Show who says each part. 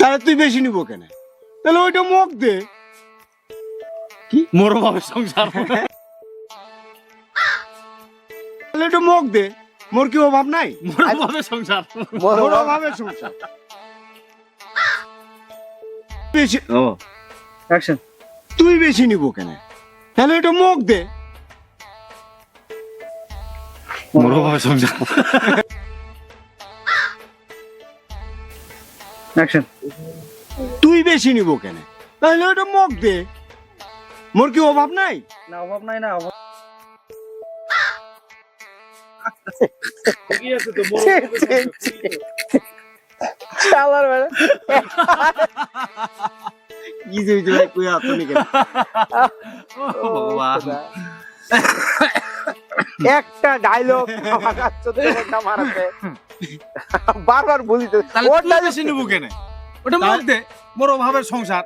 Speaker 1: তাহলে তুই বেশি নিব কেন? তাহলে ওইটা মুখ দে।
Speaker 2: মোর ভাবে সংসার।
Speaker 1: তাহলে ওইটা মুখ দে। মোর কি অভাব নাই?
Speaker 2: মোর ভাবে সংসার।
Speaker 1: মোর অভাবের সংসার। বেশি
Speaker 3: ও অ্যাকশন
Speaker 1: তুই বেশি নিব কেন? তাহলে ওইটা মুখ দে।
Speaker 2: মোর ভাবে সংসার।
Speaker 3: অ্যাকশন
Speaker 1: তুই বেশি নিব কেন? তাহলে ওইটা মুখ দে। মোর কি অভাব নাই?
Speaker 3: না অভাব নাই না অভাব
Speaker 1: শালার বেলা কি যে ভাই কই আতনি কেন
Speaker 2: ভগবান।
Speaker 4: একটা ডায়লগ মারাতে বারবার বলিতে
Speaker 2: ওটা বেশি নেব কেন? ওটা মধ্যে বড় সংসার।